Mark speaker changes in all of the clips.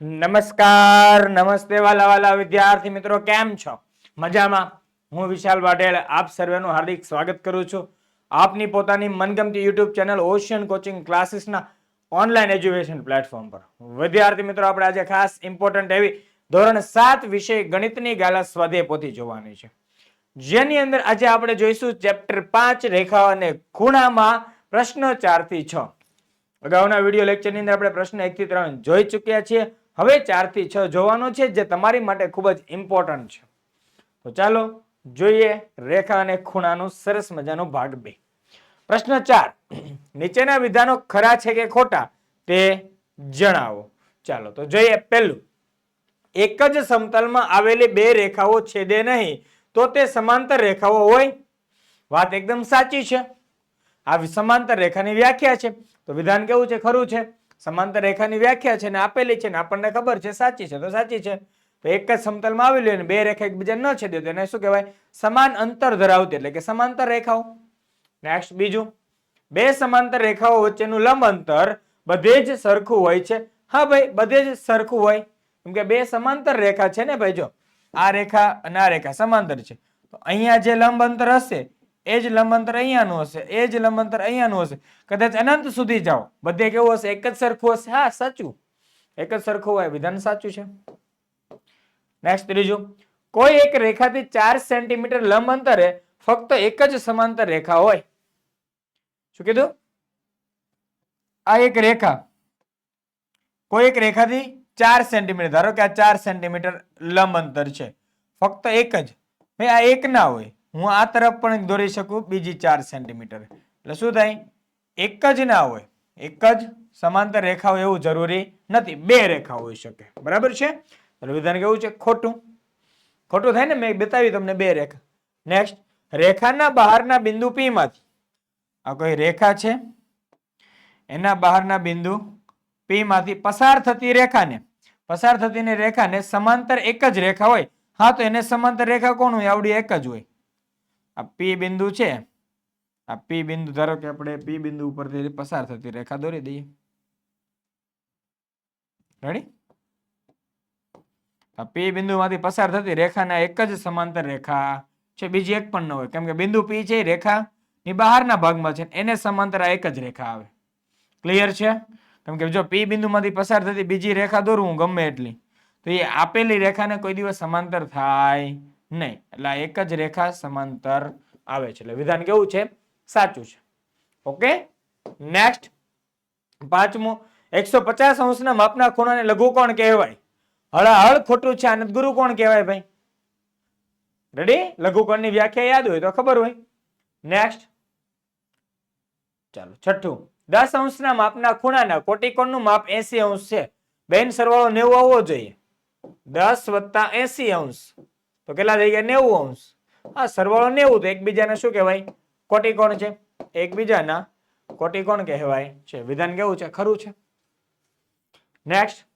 Speaker 1: નમસ્કાર, નમસ્તે વાલા વાલા વિદ્યાર્થી મિત્રો, કેમ છો? મજામાં? હું વિશાલ પાટેલ આપ સર્વેનું હાર્દિક સ્વાગત કરું છું. આપની પોતાની મનગમતી યુટ્યુબ ચેનલ ઓશિયન કોચિંગ ક્લાસીસના ઓનલાઈન એજ્યુકેશન પ્લેટફોર્મ પર. વિદ્યાર્થી મિત્રો, આપણે આજે ખાસ ઇમ્પોર્ટન્ટ એવી ધોરણ સાત વિષય ગણિતની ગાલા સ્વાધ્યાય પોથી જોવાની છે. જેની અંદર આજે આપણે જોઈશું ચેપ્ટર પાંચ રેખા અને ખૂણામાં પ્રશ્ન ચારથી છ. અગાઉના વીડિયો લેક્ચરની અંદર આપણે પ્રશ્ન એક થી ત્રણ જોઈ ચૂક્યા છીએ. હવે ચારથી છ જોવાનો છે જે તમારી માટે ખૂબ જ ઇમ્પોર્ટન્ટ છે. તો ચાલો જોઈએ રેખા અને ખૂણાનો સરસ મજાનો ભાગ બે. પ્રશ્ન ચાર, નીચેના વિધાનો ખરા છે કે ખોટા તે જણાવો. ચાલો તો જોઈએ પહેલું. એક જ સમતલમાં આવેલી બે રેખાઓ છેદે નહીં તો તે સમાંતર રેખાઓ હોય? વાત એકદમ સાચી છે. આ સમાંતર રેખાની વ્યાખ્યા છે. તો વિધાન કેવું છે? ખરું છે. સમાંતર રેખાની વ્યાખ્યા છે ને આપેલી છે ને આપણને ખબર છે, સાચી છે, તો સાચી છે. તો એક જ સમતલમાં આવેલી હોય ને, બે રેખા એકબીજા ન છેદે તો એને શું કહેવાય? સમાન અંતર ધરાવતી, એટલે કે સમાંતર રેખાઓ. નેક્સ્ટ બીજું. બે સમાંતર રેખાઓ વચ્ચેનું લંબ અંતર બધે જ સરખું હોય છે. હા ભાઈ, બધે જ સરખું હોય. કેમ કે બે સમાંતર રેખા છે ને ભાઈ, જો. આ રેખા અને આ રેખા સમાંતર છે. તો અહીંયા જે લંબ અંતર હશે એ જ લંબંતર અહીંયાનું હશે, એ જ લંબંતર અહીંયાનું હશે. કદાચ અનંત સુધી જાઓ. બધે કેવું હશે? એક જ સરખું હશે? હા, સાચું. એક જ સરખું હોય, વિધાન સાચું છે. નેક્સ્ટ ત્રીજું. કોઈ એક રેખાથી ચાર સેન્ટીમીટર લંબ અંતરે ફક્ત એક જ સમાંતર રેખા હોય. શું કીધું? આ એક રેખા. કોઈ એક રેખાથી ચાર સેન્ટીમીટર. ધારો કે આ ચાર સેન્ટીમીટર લંબ અંતર છે. ફક્ત એક જ. ભાઈ, આ એક ના હોય. હું આ તરફ પણ દોરી શકું, બીજી ચાર સેન્ટીમીટર. એટલે શું થાય? એક જ ના હોય. એક જ સમાંતર રેખા હોય એવું જરૂરી નથી. બે રેખા હોઈ શકે. બરાબર છે? વિધાન કેવું છે? ખોટું. ખોટું થાય ને? મેં બતાવી તમને બે રેખા. નેક્સ્ટ રેખાના બહારના બિંદુ પી માંથી. આ કોઈ રેખા છે? એના બહારના બિંદુ પી માંથી પસાર થતી રેખાને. પસાર થતી રેખાને સમાંતર એક જ રેખા હોય. હા, તો એને સમાંતર રેખા કોણ હોય? આવડી એક જ હોય. આ પી બિંદુ છે. આ પી બિંદુ ધારો કે આપણે પી બિંદુ ઉપરથી પસાર થતી રેખા દોરી દઈએ. રેડી આ P બિંદુમાંથી પસાર થતી રેખાના એક જ સમાંતર રેખા છે. બીજી એક પણ ન હોય. કેમ કે બિંદુ પી છે રેખા ની બહારના ભાગમાં છે એને સમાંતર એક જ રેખા આવે. ક્લિયર છે? કેમ કે જો પી બિંદુમાંથી પસાર થતી બીજી રેખા દોરું ગમે એટલી, તો એ આપેલી રેખાને કોઈ દિવસ સમાંતર થાય નહીં. એટલે એક જ રેખા સમાંતર આવે છે. એટલે વિધાન કેવું છે? સાચું છે. ઓકે? નેક્સ્ટ પાંચમું. એકસો પચાસ અંશના માપના ખૂણાને લઘુકોણ કહેવાય? હળાહળ ખોટું છે. આનંદ ગુરુ કોણ કહેવાય ભાઈ? રેડી લઘુકોણની વ્યાખ્યા યાદ હોય તો ખબર હોય. નેક્સ્ટ ચાલો, છઠ્ઠું. દસ અંશના માપના ખૂણાના કોટિકોણનું માપ એસી અંશ છે. બેન સરવાળો નેવું આવવો જોઈએ. દસ વત્તા એસી અંશ. તો કેટલા થઈ ગયા? નેવું અંશ. આ સરવાળો નેવું, તો એકબીજાને શું કહેવાય? કોટિકોણ છે? એકબીજાના કોટિકોણ કહેવાય છે. વિધાન કેવું છે? ખરું છે. નેક્સ્ટ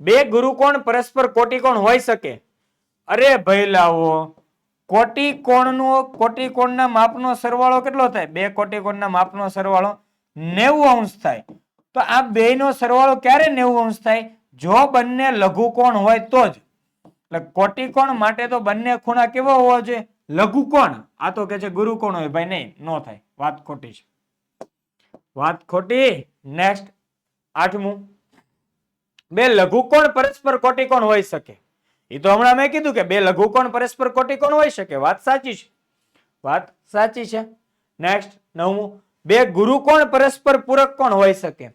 Speaker 1: બે ગુરુકોણ પરસ્પર કોટિકોણ હોઈ શકે. અરે ભાઈ લાવો કોટિકોણનો, કોટિકોણના માપનો સરવાળો કેટલો થાય? બે કોટિકોણના માપનો સરવાળો નેવું અંશ થાય. તો આ બેયનો સરવાળો ક્યારે નેવું અંશ થાય? જો બંને લઘુકોણ હોય તો જ. એટલે કોટિકોણ માટે તો બંને ખૂણા કેવો હોવો જોઈએ? લઘુકોણ આ તો કે છે ગુરુકોણ હોય? ભાઈ નહીં, નો થાય. વાત ખોટી છે. વાત ખોટી. નેક્સ્ટ આઠમું. બે લઘુકોણ પરસ્પર કોટિકોણ હોઈ શકે? એ તો હમણાં મેં કીધું કે બે લઘુકોણ પરસ્પર કોટિકોણ હોઈ શકે. વાત સાચી છે. વાત સાચી છે. નેક્સ્ટ નવમું. બે ગુરુકોણ પરસ્પર પૂરક કોણ હોઈ શકે?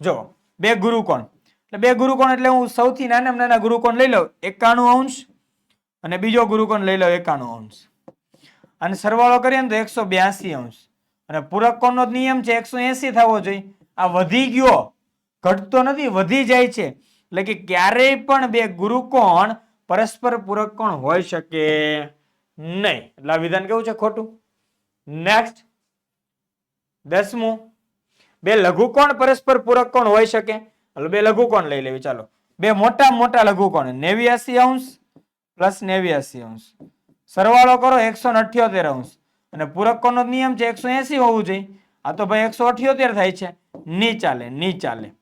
Speaker 1: જો, બે ગુરુકોણ એટલે બે ગુરુકોણ એટલે હું સૌથી નાનામાં નાના ગુરુકોણ લઈ લઉં, એકાણું અંશ અને બીજો ગુરુકોણ લઈ લઉં એકાણું અંશ. અને સરવાળો કરીએ ને તો એકસો બ્યાસી અંશ. અને પૂરક કોણનો નિયમ છે એકસો એસી થવો જોઈએ. આ વધી ગયો, ઘટતો નથી, વધી જાય છે. એટલે કે ક્યારેય પણ બે ગુરુકોણ પરસ્પર પૂરક કોણ હોઈ શકે નહીં. એટલે આ વિધાન કેવું છે ખોટું? નેક્સ્ટ દસમું, બે લઘુકોણ પરસ્પર પૂરક કોણ હોઈ શકે? એટલે બે લઘુકોણ લઈ લેવી? ચાલો. બે મોટા મોટા લઘુકોણ નેવ્યાસી અંશ પ્લસ નેવ્યાસી અંશ. સરવાળો કરો એકસો અઠ્યોતેર અંશ. અને પૂરક કોણનો નિયમ છે એકસો એસી હોવું જોઈએ. આ તો ભાઈ એકસો અઠ્યોતેર થાય છે. ની ચાલે ની ચાલે.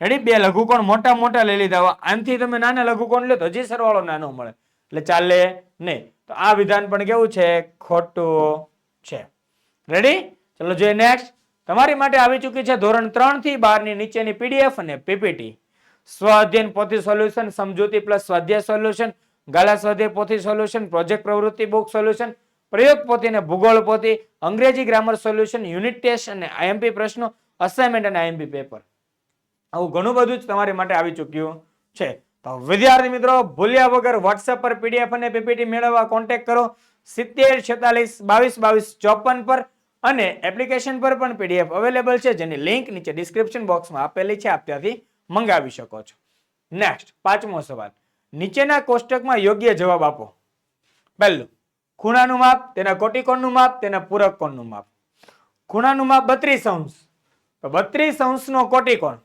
Speaker 1: રેડી બે લઘુકોણ મોટા મોટા લઈ લીધા. હોય આનથી તમે નાના લઘુકોણ લો તો હજી સરવાળો નાનો મળે. એટલે ચાલે નહીં. તો આ વિધાન પણ કેવું છે? ખોટું છે. રેડી ચલો જોઈએ નેક્સ્ટ તમારી માટે આવી ચૂકી છે ધોરણ ત્રણથી બારની નીચેની પીડીએફ અને પીપીટી. સ્વાધ્યન પોથી સોલ્યુશન, સમજૂતી પ્લસ સ્વાધ્યાય સોલ્યુશન, ગાલા સ્વાધ્યાય પોથી સોલ્યુશન, પ્રોજેક્ટ પ્રવૃત્તિ બુક સોલ્યુશન, પ્રયોગ પોથી અને ભૂગોળ પોથી, અંગ્રેજી ગ્રામર સોલ્યુશન, યુનિટ ટેસ્ટ અને આઈએમપી પ્રશ્નો અસાઇનમેન્ટ અને આઈએમપી પેપર આવું ઘણું બધું જ તમારી માટે આવી ચૂક્યું છે. તો વિદ્યાર્થી મિત્રો, ભૂલ્યા વગર વોટ્સએપ પર પીડીએફ અને પીપીટી મેળવવા કોન્ટેક્ટ કરો. સિત્તેર છેતાલીસ, બાવીસ બાવીસ, ચોપન પર અને એપ્લિકેશન પર પણ પીડીએફ અવેલેબલ છે, જેની લિંક નીચે ડિસ્ક્રિપ્શન બોક્સમાં આપેલી છે, આપ ત્યાંથી મંગાવી શકો છો. નેક્સ્ટ પાંચમો સવાલ. નીચેના કોષ્ટકમાં યોગ્ય જવાબ આપો. પહેલું, ખૂણાનું માપ, તેના કોટિકોણનું માપ, તેના પૂરક કોણનું માપ. ખૂણાનું માપ બત્રીસ અંશ. તો બત્રીસ અંશનો કોટિકોણ.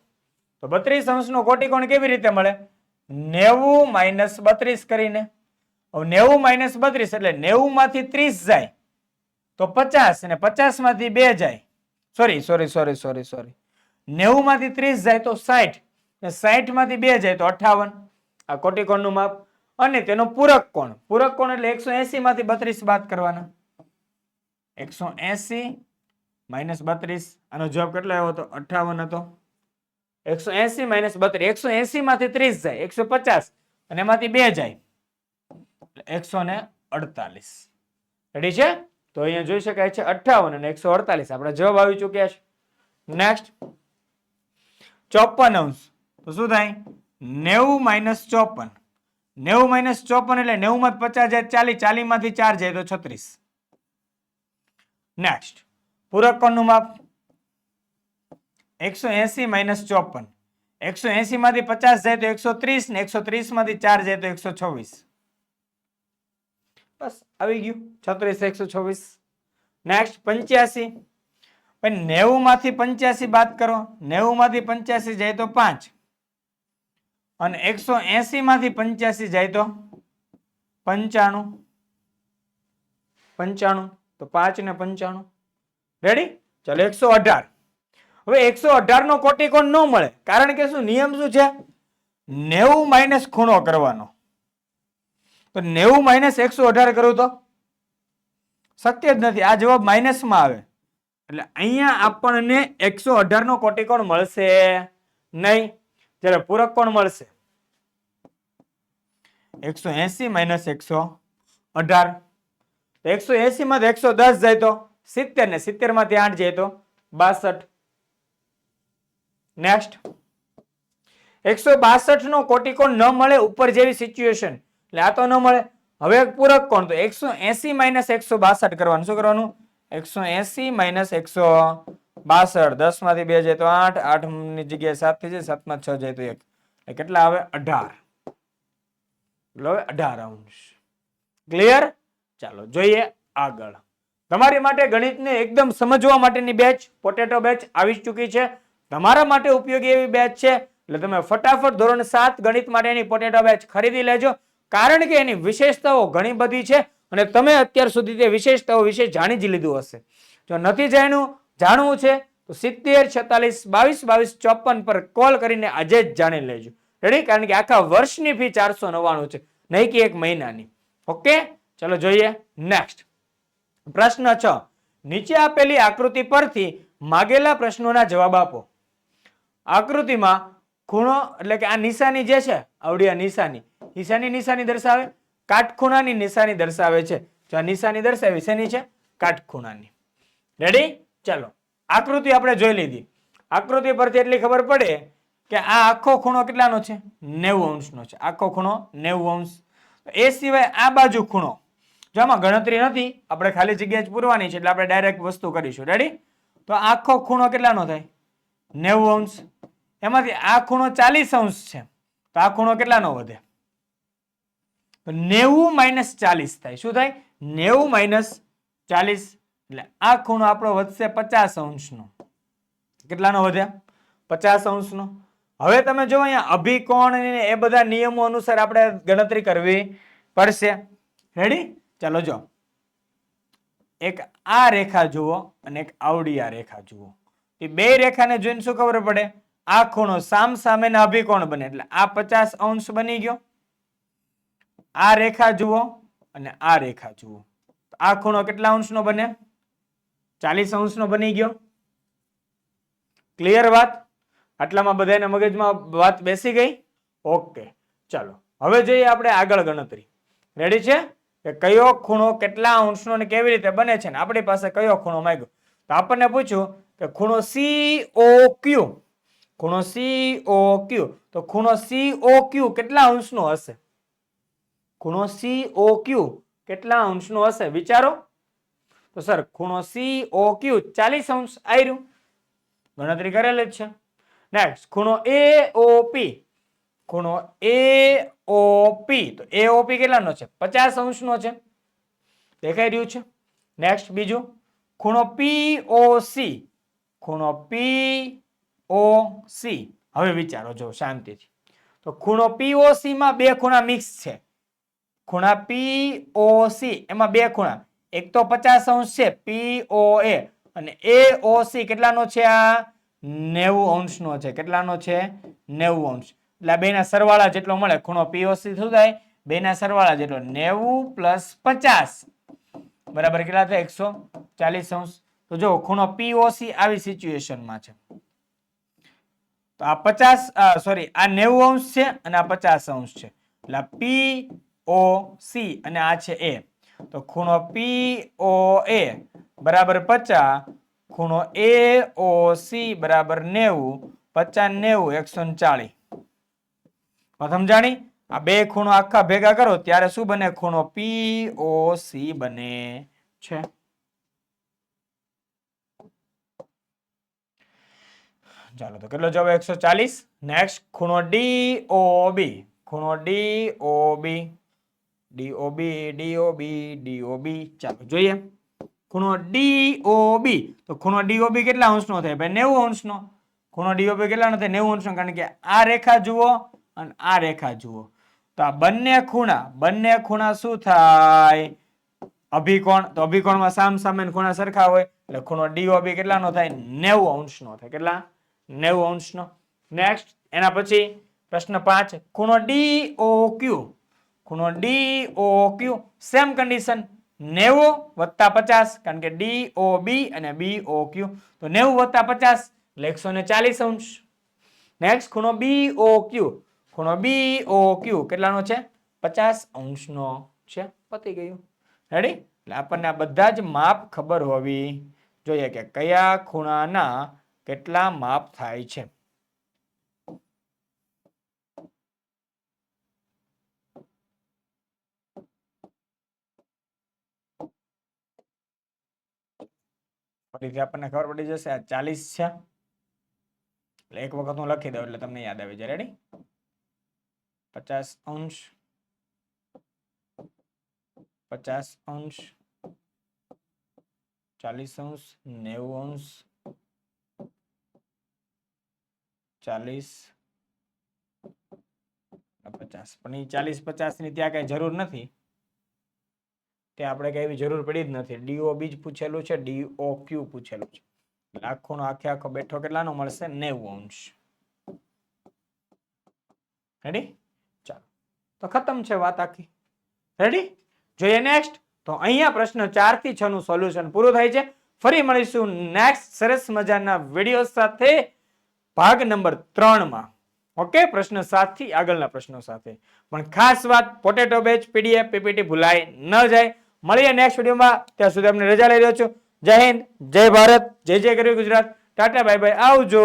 Speaker 1: તો બત્રીસ અંશનો કોટિકોણ કેવી રીતે મળે? નેવું માઇનસ બત્રીસ કરીને. નેવું માઇનસ બત્રીસ એટલે નેવું માંથી ત્રીસ જાય. તો પચાસ અને પચાસમાંથી બે જાય. Sorry sorry sorry sorry sorry નેવું માંથી ત્રીસ જાય તો સાઠ ને સાઠમાંથી બે જાય તો અઠાવન. આ કોટિકોણનું માપ. અને તેનો પૂરક કોણ? પૂરક કોણ એટલે એકસો એસી માંથી બત્રીસ બાદ કરવાના. એકસો એસી માઇનસ બત્રીસ. આનો જવાબ કેટલો આવ્યો હતો અઠાવન હતો. એકસો એસી માઇનસ બત્રીસ. એકસો એસી માંથી ત્રીસ જાય. એકસો પચાસ. અને એમાંથી બે જાય. એકસો ને અડતાલીસ. રેડી છે? તો અહીંયા જોઈ શકાય છે અઠાવન અને એકસો અડતાલીસ. આપણે જવાબ આવી ચૂક્યા છે. નેક્સ્ટ ચોપન અંશ. તો શું થાય? નેવું માઇનસ ચોપન નેવું માઇનસ ચોપન એટલે નેવું માં પચાસ જાય, ચાલીસ. ચાલીસમાંથી ચાર જાય તો છત્રીસ. નેક્સ્ટ પૂરક કોણનું માપ? એકસો એસી માઇનસ ચોપન એકસો એસી માંથી પચાસ જાય તો એકસો ત્રીસ ને એકસો ત્રીસમાંથી ચાર જાય તો એકસો છવ્વીસ. બસ, આવી ગયું. છત્રીસ, એકસો છવ્વીસ. નેક્સ્ટ પંચ્યાસી. પછી નેવું માંથી પંચ્યાસી બાદ કરો. નેવું માંથી પંચ્યાસી જાય તો પાંચ. અને એકસો એસી માંથી પંચ્યાસી જાય તો પંચાણું. પંચાણું, તો પાંચ ને પંચાણું. રેડી ચાલો, એકસો અઢાર. હવે એકસો અઢાર નો કોટિકોણ ન મળે. કારણ કે શું? નિયમ શું છે? નેવું માઇનસ ખૂણો કરવાનો. તો નેવું માઇનસ એકસો અઢાર કરું તો? શક્ય જ નથી. આ જવાબ માઇનસમાં આવે. એટલે અહીંયા આપણને એકસો અઢાર નો કોટિકોણ મળશે? નહીં. જ્યારે પૂરક કોણ મળશે? એકસો એસી માઇનસ એકસો અઢાર. એકસો એસી માંથી એકસો દસ જાય તો? સિત્તેર ને સિત્તેરમાંથી આઠ જાય તો? બાસઠ. નેક્સ્ટ એકસો બાસઠ નો કોટિકોણ ન મળે ઉપર જેવી સિચ્યુએશન એટલે આ તો ન મળે. હવે પૂરક કોણ તો? એકસો એસી માઇનસ એકસો બાસઠ કરવાનું. શું કરવાનું? એકસો એસી માઇનસ એકસો બાસઠ. દસમાંથી બે જાય તો આઠ. આઠની જગ્યાએ સાત થઈ જાય. સાતમાં છ જાય તો એક. કેટલા આવે? અઢાર. એટલે હવે અઢાર અંશ. ક્લિયર ચાલો, જોઈએ આગળ. તમારી માટે ગણિતને એકદમ સમજવા માટેની બેચ પોટેટો બેચ આવી ચૂકી છે. તમારા માટે ઉપયોગી એવી બેચ છે. એટલે તમે ફટાફટ ધોરણ સાત ગણિત માટેની પોટેટો બેચ ખરીદી લેજો. કારણ કે એની વિશેષતાઓ ઘણી બધી છે અને તમે અત્યાર સુધી તે વિશેષતાઓ વિશે જાણી જ લીધું હશે. જો નથી જાણ્યું, જાણવું છે, તો સિત્તેર, છેતાલીસ, બાવીસ બાવીસ, ચોપન પર કોલ કરીને આજે જ જાણી લેજો. રેડી કારણ કે આખા વર્ષની ફી ચારસો નવ્વાણું છે, નહીં કે એક મહિનાની. ઓકે ચલો જોઈએ. નેક્સ્ટ પ્રશ્ન છ. નીચે આપેલી આકૃતિ પરથી માગેલા પ્રશ્નોના જવાબ આપો. આકૃતિમાં ખૂણો, એટલે કે આ નિશાની જે છે, આવડી આ નિશાની નિશાની નિશાની દર્શાવે? કાટખૂણાની નિશાની દર્શાવે છે. જો આ નિશાની દર્શાવી, શેની છે? કાટખૂણાની. રેડી ચાલો. આકૃતિ આપણે જોઈ લીધી. આકૃતિ પરથી એટલી ખબર પડે કે આ આખો ખૂણો કેટલાનો છે? નેવું અંશનો છે. આખો ખૂણો નેવું અંશ. એ સિવાય આ બાજુ ખૂણો. જો આમાં ગણતરી નથી, આપણે ખાલી જગ્યા જ પૂરવાની છે, એટલે આપણે ડાયરેક્ટ વસ્તુ કરીશું. રેડી તો આખો ખૂણો કેટલાનો થાય? નેવું અંશ. એમાંથી આ ખૂણો ચાલીસ અંશ છે. તો આ ખૂણો કેટલાનો વધે? નેવું માઇનસ ચાલીસ થાય. શું થાય? નેવું માઇનસ ચાલીસ. એટલે આ ખૂણો આપણો વધશે પચાસ અંશનો. કેટલાનો વધ્યા? પચાસ અંશનો. હવે તમે જો અહીંયા અભિકોણ એ બધા નિયમો અનુસાર આપણે ગણતરી કરવી પડશે. રેડી ચાલો જો. એક આ રેખા જુઓ અને એક આવડી આ રેખા જુઓ. એ બે રેખાને જોઈને શું ખબર પડે? આ ખૂણો સામ સામેના અભિકોણ બને. એટલે આ પચાસ અંશ બની ગયો. આ રેખા જુઓ અને આ રેખા જુઓ. આ ખૂણો કેટલા અંશનો બને? ચાલીસ અંશનો બની ગયો. ક્લિયર વાત? આટલામાં બધાને મગજમાં વાત બેસી ગઈ? ઓકે, ચાલો. હવે જઈએ આપણે આગળ ગણતરી. રેડી છે? કે કયો ખૂણો કેટલા અંશનો ને કેવી રીતે બને છે ને? આપણી પાસે કયો ખૂણો માંગ્યો? તો આપણને પૂછ્યું કે ખૂણો સી ઓ ક્યુ ખૂણો સી ઓ ક્યુ તો ખૂણો સી ઓ ક્યુ કેટલા અંશનો હશે? ખૂણો સી ઓ ક્યુ કેટલા અંશનો હશે? વિચારો. તો સર, ખૂણો સી ઓ ક્યુ ચાલીસ અંશ આવ્યું ગણતરી કરેલી જ છે. નેક્સ્ટ ખૂણો એ ઓ પી ખૂણો એ ઓ પી તો એ ઓ કેટલાનો છે? પચાસ અંશનો છે. દેખાઈ રહ્યું છે. નેક્સ્ટ બીજું. ખૂણો પી ઓ સી ખૂણો પી ઓ સી હવે વિચારો, જો શાંતિથી. તો ખૂણો પી ઓ માં બે ખૂણા મિક્સ છે. ખૂણા પી એમાં બે ખૂણા. એક તો પચાસ અંશ છે પી અને એ સી કેટલાનો છે આ? નેવું અંશનો છે. કેટલાનો છે? નેવું અંશ. એટલે આ બેના સરવાળા જેટલો મળે, ખૂણો પીઓસી શું થાય? બેના સરવાળા જેટલો, નેવું પ્લસ પચાસ. બરાબર કેટલા થાય? એકસો ચાલીસ અંશ. તો જો ખૂણો પીઓસી આવી સિચ્યુએશનમાં છે. તો આ પચાસ સોરી, આ નેવું અંશ છે અને આ પચાસ અંશ છે. એટલે પી ઓ સી અને આ છે એ તો ખૂણો પી ઓ એ બરાબર પચાસ, ખૂણો એ ઓ સી બરાબર નેવું, પચાસ નેવું, એકસો ચાલીસ પ્રથમ સમજાણી? આ બે ખૂણો આખા ભેગા કરો ત્યારે શું બને? ખૂણો પી ઓ સી બને છે. ચાલો તો કેટલો જવાબ? એકસો ચાલીસ નેક્સ્ટ ખૂણો ડી ઓ બી ખૂણો D O B D O B D B D B ચાલો જોઈએ. ખૂણો ડી ઓ બી તો ખૂણો ડી બી કેટલા અંશનો થાય ભાઈ? નેવું અંશનો. ખૂણો ડી બી કેટલાનો થાય? નેવું અંશનો. કારણ કે આ રેખા જુઓ અને આ રેખા જુઓ. તો આ બંને ખૂણા બંને ખૂણા શું થાય? અભિકોણ. તો અભિકોણમાં સામ સામે ખૂણા સરખા હોય. એટલે ખૂણો ડીઓબી કેટલાનો થાય? નેવું અંશનો થાય. કેટલા? નેવું અંશનો. નેક્સ્ટ એના પછી પ્રશ્ન પાંચ. ખૂણો ડી ઓ ક્યુ ખૂણો D O Q same condition નેવું વત્તા પચાસ, કારણ કે ડી ઓ બી અને બી ઓ ક્યુ તો નેવું વત્તા પચાસ એટલે એકસો ને ચાલીસ અંશ. નેક્સ્ટ ખૂણો બી ઓ ક્યુ ખૂણો બી ઓ ક્યુ કેટલાનો છે? પચાસ અંશનો છે. પતી ગયું. રેડી એટલે આપણને આ બધા જ માપ ખબર હોવી જોઈએ કે કયા ખૂણાના કેટલા માપ થાય છે. ફરીથી આપણને ખબર પડી જશે, આ ચાલીસ છે. એટલે એક વખત હું લખી દઉં એટલે તમને યાદ આવી જાય. રેડી પચાસ અંશ. પચાસ અંશ. ચાલીસ અંશ. નેવું અંશ. ચાલીસ. પચાસ. પણ એ ચાલીસ પચાસની ત્યાં કઈ જરૂર નથી. ત્યાં આપણે કઈ એવી જરૂર પડી જ નથી. ડીઓ બી જ પૂછેલું છે ડીઓ ક્યુ પૂછેલું છે. આખોનો આખો આખે બેઠો કેટલાનો મળશે? નેવું અંશ રેડી ચાલો. તો ખતમ છે વાત આખી. રેડી જોઈએ નેક્સ્ટ તો અહીંયા પ્રશ્ન ચારથી છ નું સોલ્યુશન પૂરું થાય છે. ફરી મળીશું નેક્સ્ટ સરસ મજાના વીડિયો સાથે ભાગ નંબર ત્રણમાં ઓકે પ્રશ્ન સાતથી આગળના પ્રશ્નો સાથે. પણ ખાસ વાત પોટેટો બેચ પીડીએફ પીપીટી ભૂલાય ન જાય. મળીએ નેક્સ્ટ વિડીયોમાં ત્યાં સુધી અમને રજા લઈ રહ્યો છું. જય હિન્દ, જય ભારત, જય જય ગરવી ગુજરાત. Tata, bye bye. આવજો.